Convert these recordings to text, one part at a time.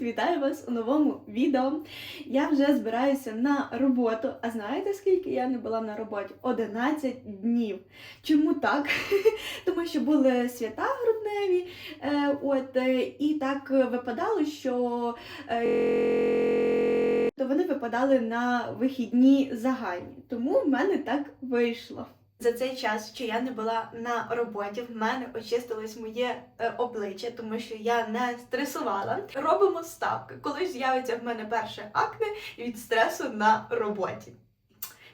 Вітаю вас у новому відео. Я вже збираюся на роботу. А знаєте, скільки я не була на роботі? 11 днів. Чому так? Тому що були свята грудневі, е, от, е, і так випадало, що е, то вони випадали на вихідні загальні. Тому в мене так вийшло. За цей час, що я не була на роботі, в мене очистилось моє е, обличчя, тому що я не стресувала. Робимо ставки. Коли з'явиться в мене перше акне від стресу на роботі.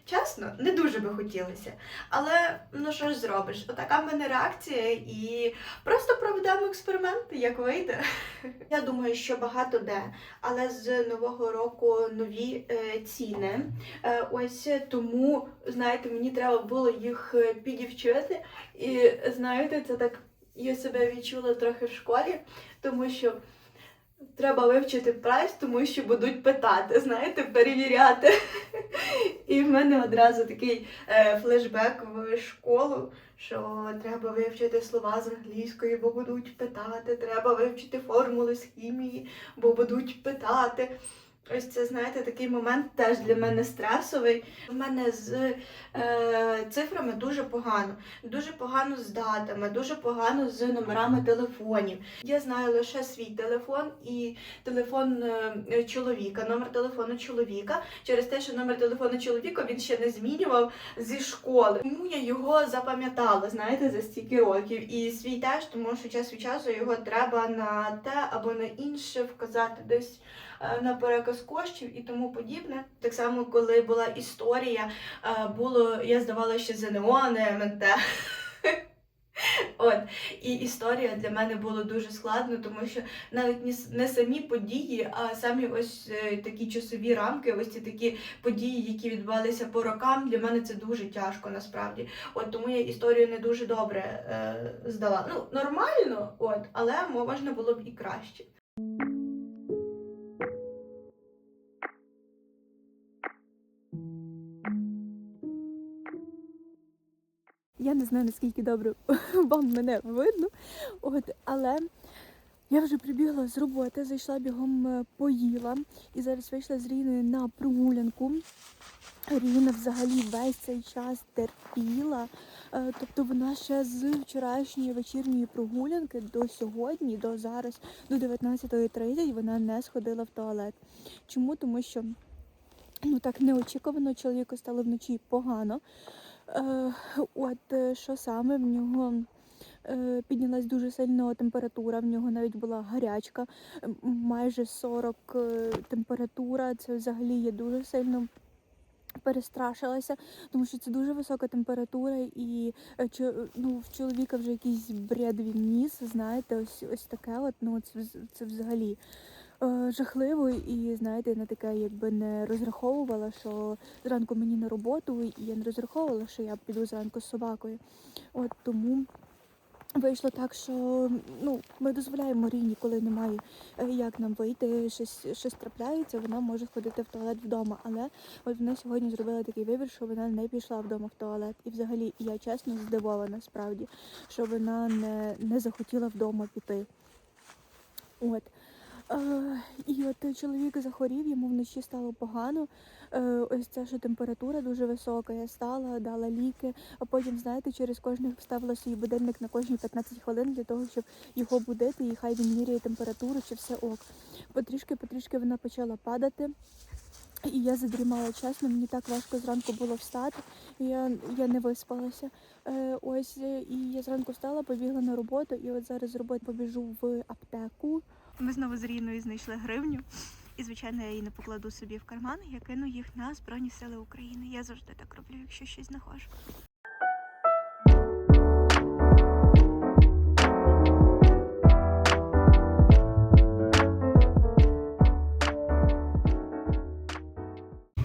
Чесно, не дуже би хотілося. Але ну що ж зробиш? Отака в мене реакція, і просто проведемо експеримент, як вийде. Я думаю, що багато де, але з нового року нові е, ціни. Е, ось тому, знаєте, мені треба було їх е, підівчити. І знаєте, це так я себе відчула трохи в школі, тому що треба вивчити прайс, тому що будуть питати, знаєте, перевіряти. І в мене одразу такий е, флешбек в школу, що треба вивчити слова з англійської, бо будуть питати, треба вивчити формули з хімії, бо будуть питати. Ось це, знаєте, такий момент теж для мене стресовий. У мене з е, цифрами дуже погано, дуже погано з датами, дуже погано з номерами телефонів. Я знаю лише свій телефон і телефон е, чоловіка, номер телефону чоловіка. Через те, що номер телефону чоловіка він ще не змінював зі школи. Тому я його запам'ятала, знаєте, за стільки років. І свій теж, тому що час від часу його треба на те або на інше вказати десь е, на переказ коштів і тому подібне. Так само, коли була історія, е, було я здавала ще ЗНО, не МНТ. От і історія для мене було дуже складно, тому що навіть не, самі події, а самі ось е, такі часові рамки, ось ці такі події, які відбувалися по рокам, для мене це дуже тяжко насправді. От тому я історію не дуже добре е, здала. Ну нормально, от, але можна було б і краще. Я не знаю, наскільки добре вам мене видно, от, але я вже прибігла з роботи, зайшла бігом е, поїла і зараз вийшла з Ріною на прогулянку. Ріна взагалі весь цей час терпіла. Е, Тобто вона ще з вчорашньої вечірньої прогулянки до сьогодні, до зараз, до 19.30 вона не сходила в туалет. Чому? Тому що ну так неочікувано чоловіку стало вночі погано. Е, От е, що саме в нього е, піднялась дуже сильно температура, в нього навіть була гарячка, майже 40 е, температура. Це взагалі є дуже сильно. Перестрашилася, тому що це дуже висока температура, і ну, в чоловіка вже якийсь бред він ніс, знаєте, ось ось таке. От ну це, це взагалі жахливо. І знаєте, на таке якби не розраховувала, що зранку мені на роботу, і я не розраховувала, що я піду зранку з собакою. От тому вийшло так, що ну, ми дозволяємо Ріні, коли немає е, як нам вийти, щось, щось трапляється, вона може ходити в туалет вдома. Але от вона сьогодні зробила такий вибір, що вона не пішла вдома в туалет. І взагалі я чесно здивована справді, що вона не, не захотіла вдома піти. От. Е, і от чоловік захворів, йому вночі стало погано. Е, ось ця що температура дуже висока. Я стала, дала ліки, а потім, знаєте, через кожних вставила свій будильник на кожні 15 хвилин для того, щоб його будити, і хай він міряє температуру, чи все ок. Потрішки, потрішки вона почала падати. І я задрімала чесно, мені так важко зранку було встати. Я, я не виспалася. Е, ось е, і я зранку встала, побігла на роботу, і от зараз з роботи побіжу в аптеку. Ми знову з Ріною знайшли гривню. І, звичайно, я її не покладу собі в карман, я кину їх на Збройні Сили України. Я завжди так роблю, якщо щось знаходжу.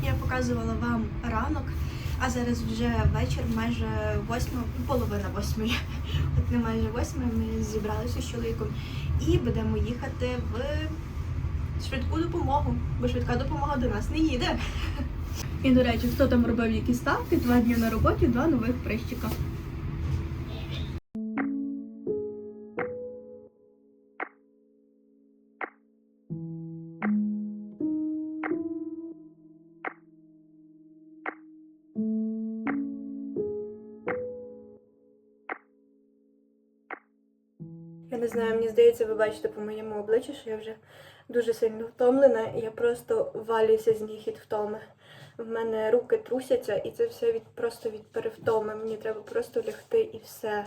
Я показувала вам ранок, а зараз вже вечір, майже восьма, половина восьмої. От не майже восьма, ми зібралися з чоловіком і будемо їхати в швидку допомогу, бо швидка допомога до нас не їде. І, до речі, хто там робив якісь ставки, два дні на роботі, два нових прищика. Знаю, мені здається, ви бачите по моєму обличчю, що я вже дуже сильно втомлена, і я просто валюся з ніг від втоми. В мене руки трусяться, і це все від просто від перевтоми. Мені треба просто лягти і все.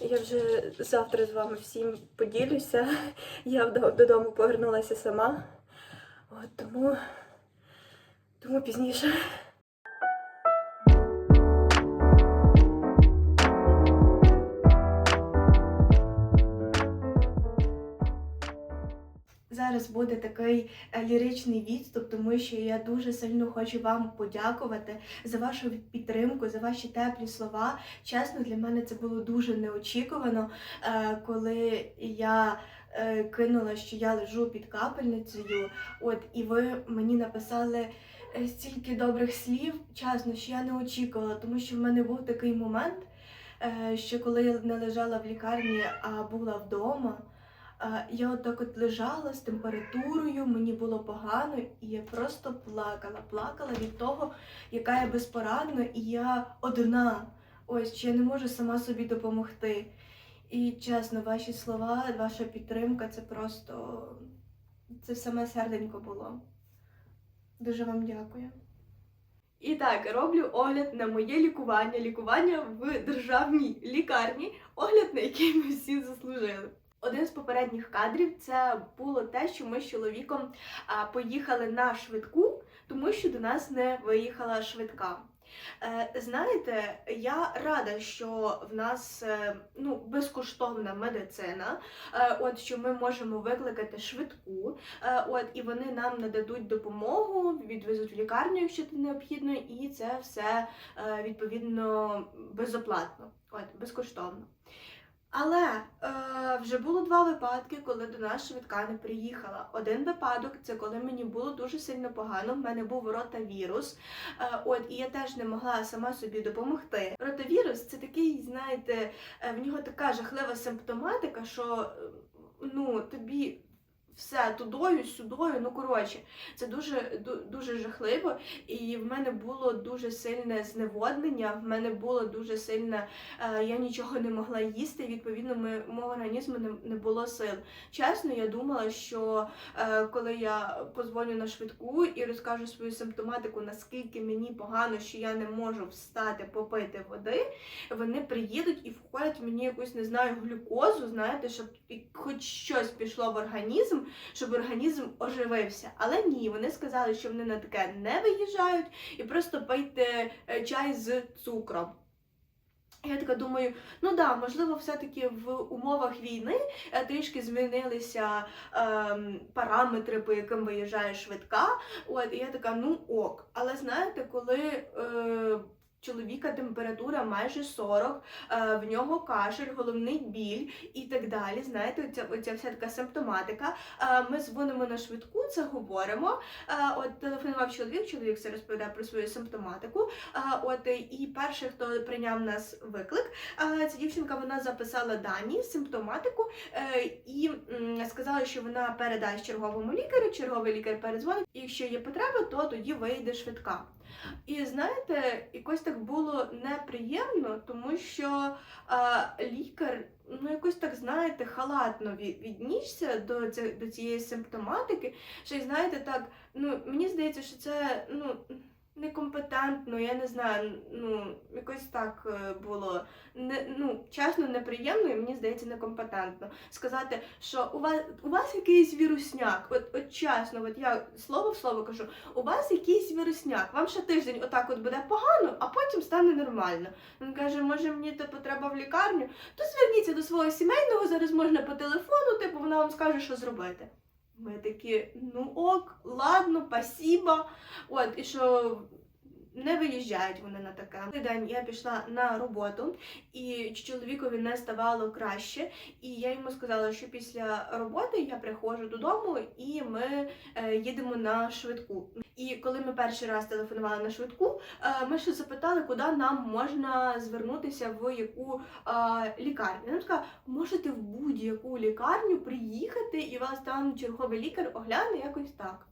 Я вже завтра з вами всім поділюся. Я додому повернулася сама. От тому, тому пізніше. Буде такий е, ліричний відступ, тому що я дуже сильно хочу вам подякувати за вашу підтримку, за ваші теплі слова. Чесно, для мене це було дуже неочікувано, е, коли я е, кинула, що я лежу під капельницею. От і ви мені написали стільки добрих слів, чесно, що я не очікувала, тому що в мене був такий момент, що коли я не лежала в лікарні, а була вдома. Я отак от лежала з температурою, мені було погано, і я просто плакала, плакала від того, яка я безпорадна, і я одна. Ось що я не можу сама собі допомогти. І чесно, ваші слова, ваша підтримка це просто це саме серденько було. Дуже вам дякую. І так, роблю огляд на моє лікування, лікування в державній лікарні, огляд, на який ми всі заслужили. Один з попередніх кадрів це було те, що ми з чоловіком поїхали на швидку, тому що до нас не виїхала швидка. Е, знаєте, я рада, що в нас е, ну, безкоштовна медицина, е, от що ми можемо викликати швидку, от і вони нам нададуть допомогу, відвезуть в лікарню, якщо це необхідно, і це все відповідно безоплатно, от безкоштовно. Але е, вже було два випадки, коли до нас швидка не приїхала. Один випадок це коли мені було дуже сильно погано. В мене був ротавірус. Е, от і я теж не могла сама собі допомогти. Ротавірус це такий, знаєте, е, в нього така жахлива симптоматика, що е, ну тобі. Все тудою, сюдою, ну коротше, це дуже дуже жахливо. І в мене було дуже сильне зневоднення. В мене було дуже сильне Е, я нічого не могла їсти, відповідно, ми, мого організму не, не було сил. Чесно, я думала, що е, коли я позвоню на швидку і розкажу свою симптоматику, наскільки мені погано, що я не можу встати, попити води, вони приїдуть і вколять мені якусь, не знаю, глюкозу, знаєте, щоб хоч щось пішло в організм, щоб організм оживився. Але ні, вони сказали, що вони на таке не виїжджають і просто пийте е, чай з цукром. Я така думаю, ну да, можливо, все-таки в умовах війни е, трішки змінилися ем, параметри, по яким виїжджає швидка. От, і я така, ну ок. Але знаєте, коли е, чоловіка температура майже 40, е, в нього кашель, головний біль і так далі. Знаєте, оця, оця вся така симптоматика. Е, ми дзвонимо на швидку, це говоримо. Е, от телефонував чоловік, чоловік все розповідає про свою симптоматику. От і перший, хто прийняв нас виклик, ця дівчинка вона записала дані, симптоматику і сказала, що вона передасть черговому лікарю. Черговий лікар передзвонить. І якщо є потреба, то тоді вийде швидка. І знаєте, якось так було неприємно, тому що е, лікар, ну якось так знаєте, халатно від, віднісся до, до цієї симптоматики. Що й знаєте, так, ну мені здається, що це ну некомпетентно, я не знаю, ну якось так е, було не ну чесно, неприємно, і мені здається, некомпетентно сказати, що у вас у вас якийсь вірусняк. От, от чесно, от я слово в слово кажу, у вас якийсь вірусняк. Вам ще тиждень отак от буде погано, а потім стане нормально. Він каже, може мені типу треба в лікарню, то зверніться до свого сімейного, зараз можна по телефону, типу вона вам скаже, що зробити. Ми такі, ну ок, ладно, спасибо. От, і що не виїжджають вони на таке. День я пішла на роботу, і чоловікові не ставало краще. І я йому сказала, що після роботи я приходжу додому і ми е, їдемо на швидку. І коли ми перший раз телефонували на швидку, е, ми ще запитали, куди нам можна звернутися в яку е, лікарню. Вона така, можете в будь-яку лікарню приїхати, і вас там черговий лікар огляне якось так.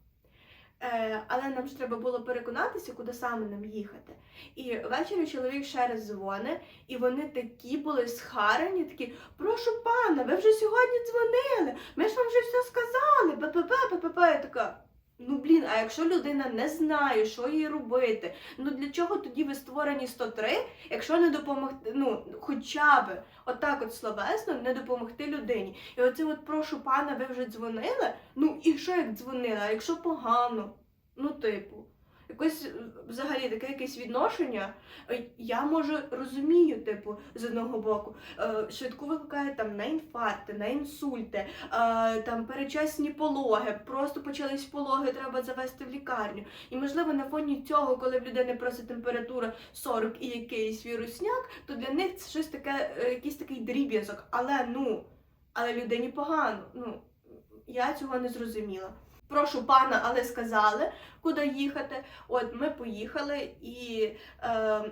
Е, але нам ж треба було переконатися, куди саме нам їхати. І ввечері чоловік ще раз дзвонить, і вони такі були схарані, такі, прошу пана, ви вже сьогодні дзвонили, ми ж вам вже все сказали, ППП, ППП. Я така. Ну блін, а якщо людина не знає, що їй робити, ну для чого тоді ви створені 103, якщо не допомогти, ну хоча б отак от словесно не допомогти людині. І оце от прошу пана, ви вже дзвонили? Ну і що як дзвонили? А якщо погано? Ну, типу, якось е, взагалі таке якесь відношення. е, Я може розумію, типу, з одного боку, е, швидку викликає там на інфаркти, на інсульти, там перечасні пологи, просто почались пологи, треба завести в лікарню. І можливо на фоні цього, коли в людини просто температура 40 і якийсь вірусняк, то для них це щось таке, якийсь такий дріб'язок. Але ну, але людині погано. Ну, я цього не зрозуміла. Прошу пана, але сказали, куди їхати. От ми поїхали, і е,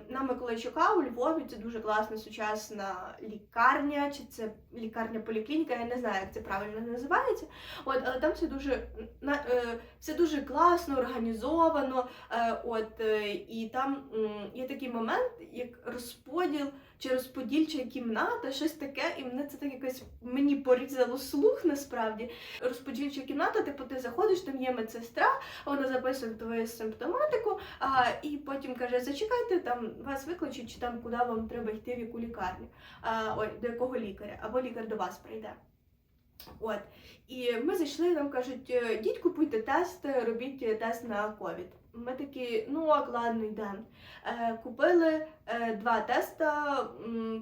на Миколайчука у Львові це дуже класна сучасна лікарня, чи це лікарня поліклініка, я не знаю, як це правильно називається. От, але там все дуже на, е, все дуже класно, організовано. Е, от, е, і там м, є такий момент, як розподіл чи розподільча кімната, щось таке, і мене це так якось мені порізало слух насправді. Розподільча кімната, типу, ти заходиш, там є медсестра, вона записує твою симптоматику, а, і потім каже: зачекайте, там вас викличуть, чи там куди вам треба йти, в яку лікарню, а, ой, до якого лікаря, або лікар до вас прийде. От. І ми зайшли, нам кажуть, «Е, діть купуйте тест, робіть тест на ковід. Ми такі, ну ок, ладно, йдемо. Е, купили два теста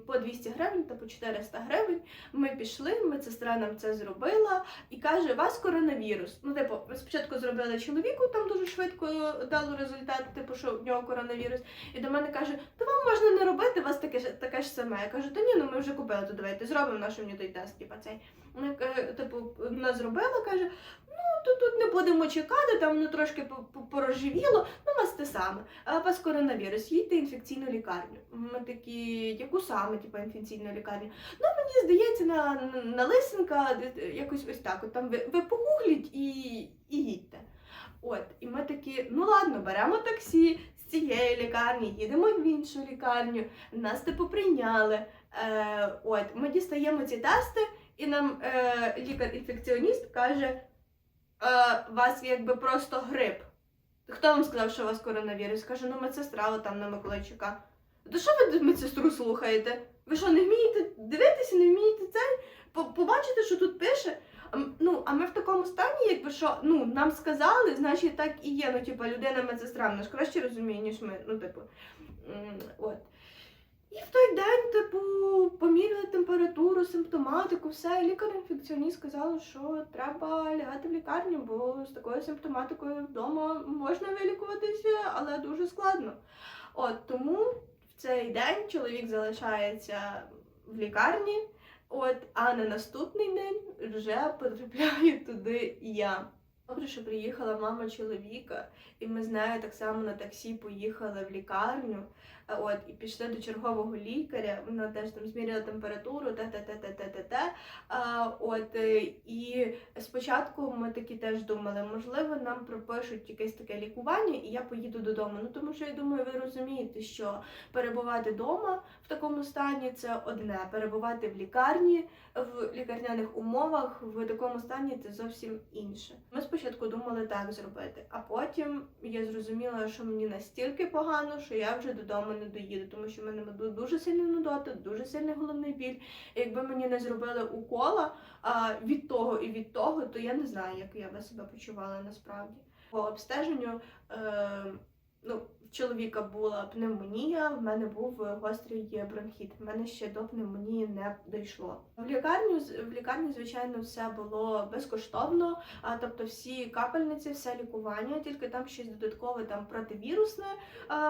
по 200 гривень та по 400 гривень. Ми пішли, медсестра нам це зробила і каже, у вас коронавірус. Ну, типу, спочатку зробили чоловіку, там дуже швидко дало результат, типу, що в нього коронавірус. І до мене каже, то вам можна не робити, у вас таке ж таке ж саме. Я кажу, та ні, ну ми вже купили, то давайте зробимо наш той тест, типу, цей. Вона типу, вона зробила, каже, ну то тут не будемо чекати, там воно трошки по- по- порожевіло, ну вас те саме. А у вас коронавірус, їдьте інфекційну лікарню. Ми такі, яку саме, типу, інфекційну лікарню? Ну, мені здається, на, на, Лисенка, якось ось так. От там ви, ви погугліть і, і їдьте. От, і ми такі, ну ладно, беремо таксі з цієї лікарні, їдемо в іншу лікарню, нас типу прийняли. Е, от, ми дістаємо ці тести, і нам е, лікар-інфекціоніст каже, е, вас якби просто грип. Хто вам сказав, що у вас коронавірус? Каже, ну медсестра там на Миколайчука. То що ви медсестру слухаєте? Ви що, не вмієте дивитися, не вмієте? По- Побачите, що тут пише? Ну, а ми в такому стані, якби що, ну, нам сказали, значить так і є. Ну, типу, людина медсестра, вона ж краще розуміє, ніж ми. Ну, типу, от. І в той день, типу, поміряли температуру, симптоматику, все. Лікар-інфекціоніст сказав, що треба лягати в лікарню, бо з такою симптоматикою вдома можна вилікуватися, але дуже складно. От тому цей день чоловік залишається в лікарні, от, а на наступний день вже потрапляю туди я. Добре, що приїхала мама чоловіка, і ми з нею так само на таксі поїхали в лікарню. От, і пішли до чергового лікаря. Вона теж там зміряла температуру, те те те те те те те А, От е, і спочатку ми такі теж думали, можливо, нам пропишуть якесь таке лікування, і я поїду додому. Ну тому що я думаю, ви розумієте, що перебувати вдома в такому стані це одне. Перебувати в лікарні в лікарняних умовах в такому стані це зовсім інше. Ми спочатку думали так зробити, а потім я зрозуміла, що мені настільки погано, що я вже додому не доїду, тому що в мене ду- дуже сильний нудота, дуже сильний головний біль. Якби мені не зробили укола а, від того і від того, то я не знаю, як я би себе почувала насправді. По обстеженню. Е, Ну, чоловіка була пневмонія, в мене був гострий бронхіт. В мене ще до пневмонії не дійшло. В лікарню в лікарні, звичайно, все було безкоштовно. А тобто всі капельниці, все лікування, тільки там щось додаткове, там противірусне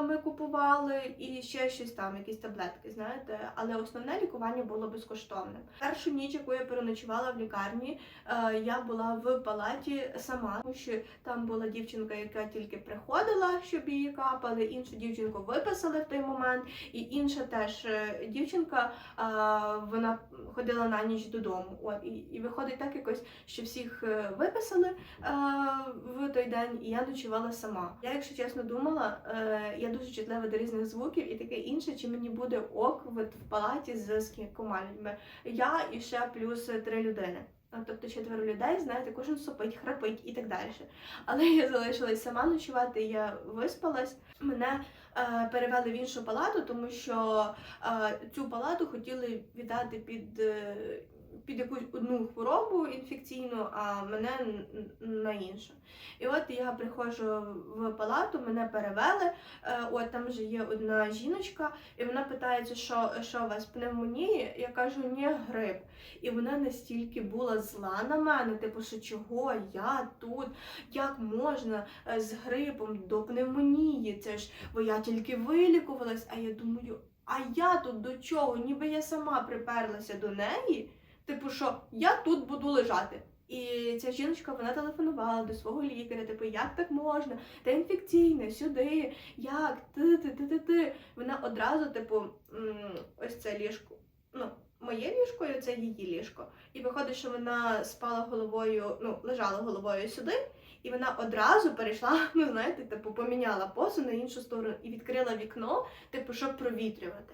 ми купували, і ще щось там, якісь таблетки, знаєте. Але основне лікування було безкоштовне. Першу ніч, яку я переночувала в лікарні, е, я була в палаті сама, тому що там була дівчинка, яка тільки приходила, щоб її капали. Але іншу дівчинку виписали в той момент, і інша теж е, дівчинка, вона ходила на ніч додому. От і, і виходить так якось, що всіх е, виписали в той день, і я ночувала сама. Я, якщо чесно, думала, е, я дуже чутлива до різних звуків і таке інше, чи мені буде ок в палаті з кількома людьми. Я і ще плюс три людини. Тобто четверо людей, знаєте, кожен сопить, храпить і так далі. Але я залишилась сама ночувати, я виспалась. Мене е, перевели в іншу палату, тому що е, цю палату хотіли віддати під, е, під якусь одну хворобу інфекційну, а мене на іншу. І от я приходжу в палату, мене перевели. Е, от там вже є одна жіночка, і вона питається, що, що у вас пневмонія? Я кажу, ні, грип. І вона настільки була зла на мене, типу, що чого я тут, як можна е, з грипом до пневмонії? Це ж бо я тільки вилікувалась, а я думаю, а я тут до чого? Ніби я сама приперлася до неї. Типу, що я тут буду лежати. І ця жіночка вона телефонувала до свого лікаря, типу, як так можна? Та інфекційне, сюди, як, ти, ти, ти, ти, ти. Вона одразу, типу, ось це ліжко. Ну, моє ліжко і це її ліжко. І виходить, що вона спала головою, ну, лежала головою сюди, і вона одразу перейшла, ну знаєте, типу, поміняла позу на іншу сторону і відкрила вікно, типу, щоб провітрювати.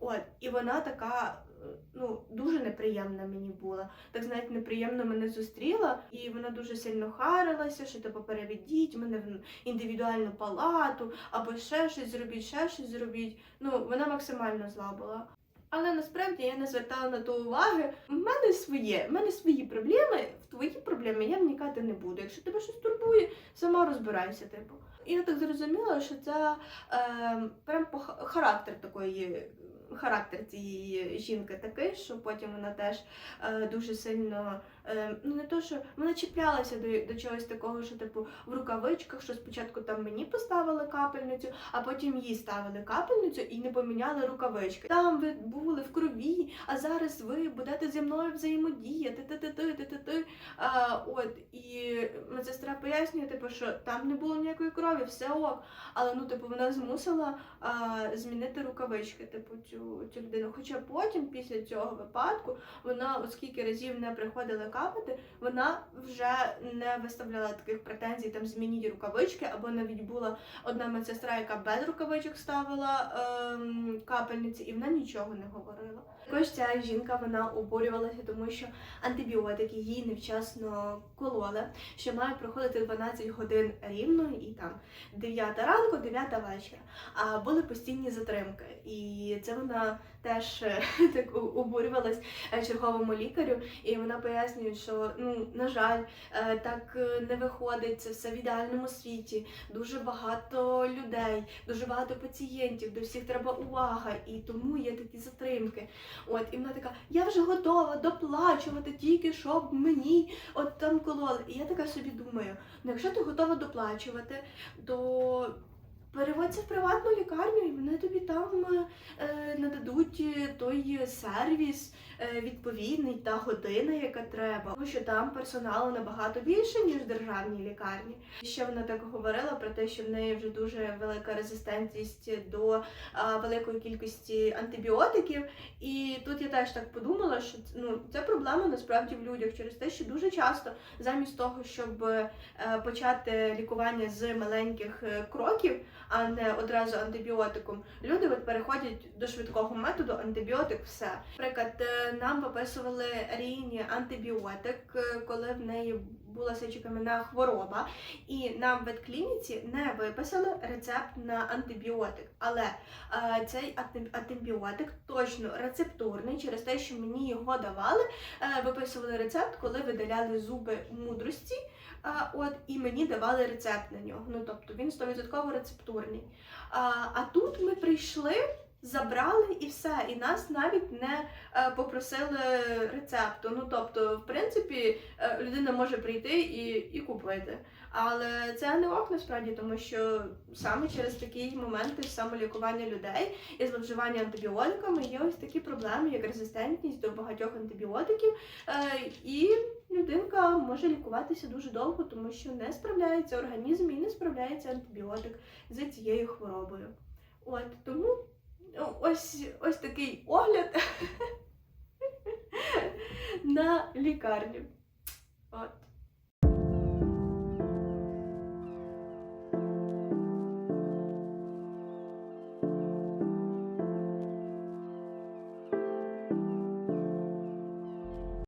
От, і вона така, е, ну, дуже неприємна мені була. Так, знаєте, неприємно мене зустріла, і вона дуже сильно харилася, що типу переведіть мене в індивідуальну палату, або ще щось зробіть, ще щось зробіть. Ну, вона максимально зла була. Але насправді я не звертала на то уваги. У мене своє, в мене свої проблеми, в твої проблеми я вникати не буду. Якщо тебе щось турбує, сама розбирайся, типу. І я так зрозуміла, що це е, прям по характер такої. Характер цієї жінки такий, що потім вона теж е, дуже сильно ну не то, що вона чіплялася до, до чогось такого, що типу в рукавичках, що спочатку там мені поставили капельницю, а потім їй ставили капельницю і не поміняли рукавички. Там ви були в крові, а зараз ви будете зі мною взаємодіяти. ти ти ти ти ти ти а, От і медсестра пояснює, типу, що там не було ніякої крові, все ок. Але ну, типу, вона змусила а, змінити рукавички, типу, цю, цю людину. Хоча потім, після цього випадку, вона, оскільки разів не приходила капати, вона вже не виставляла таких претензій, там змініть рукавички, або навіть була одна медсестра, яка без рукавичок ставила ем, капельниці, і вона нічого не говорила. Також ця жінка вона обурювалася, тому що антибіотики їй невчасно кололи, що має проходити 12 годин рівно, і там 9 ранку, 9 вечора. А були постійні затримки. І це вона теж е, так обурювалась е, черговому лікарю, і вона пояснює, що ну на жаль, е, так не виходить. Це все в ідеальному світі. Дуже багато людей, дуже багато пацієнтів, до всіх треба увага, і тому є такі затримки. От і вона така, я вже готова доплачувати тільки щоб мені от там кололи. І я така собі думаю: ну якщо ти готова доплачувати, то переводься в приватну лікарню, і вони тобі там е, нададуть е, той сервіс е, відповідний та година, яка треба. Тому що там персоналу набагато більше, ніж в державній лікарні. Ще вона так говорила про те, що в неї вже дуже велика резистентність до великої кількості антибіотиків. І тут я теж так подумала, що ну, це проблема насправді в людях через те, що дуже часто замість того, щоб е, почати лікування з маленьких е, кроків, а не одразу антибіотиком, люди от переходять до швидкого методу антибіотик, все. Наприклад, е, нам виписували Ріні антибіотик, е, коли в неї була сечокам'яна хвороба, і нам в ветклініці не виписали рецепт на антибіотик. Але е, цей анти- антибіотик точно рецептурний через те, що мені його давали, е, виписували рецепт, коли видаляли зуби мудрості. От і мені давали рецепт на нього. Ну тобто він 100% рецептурний. А, а тут ми прийшли, забрали і все. І нас навіть не е, попросили рецепту. Ну тобто, в принципі, е, людина може прийти і, і купити. Але це не ок насправді, тому що саме через такі моменти самолікування людей і зловживання антибіотиками є ось такі проблеми, як резистентність до багатьох антибіотиків. Е, і людинка може лікуватися дуже довго, тому що не справляється організм і не справляється антибіотик за цією хворобою. От тому ось, ось такий огляд на лікарню. От.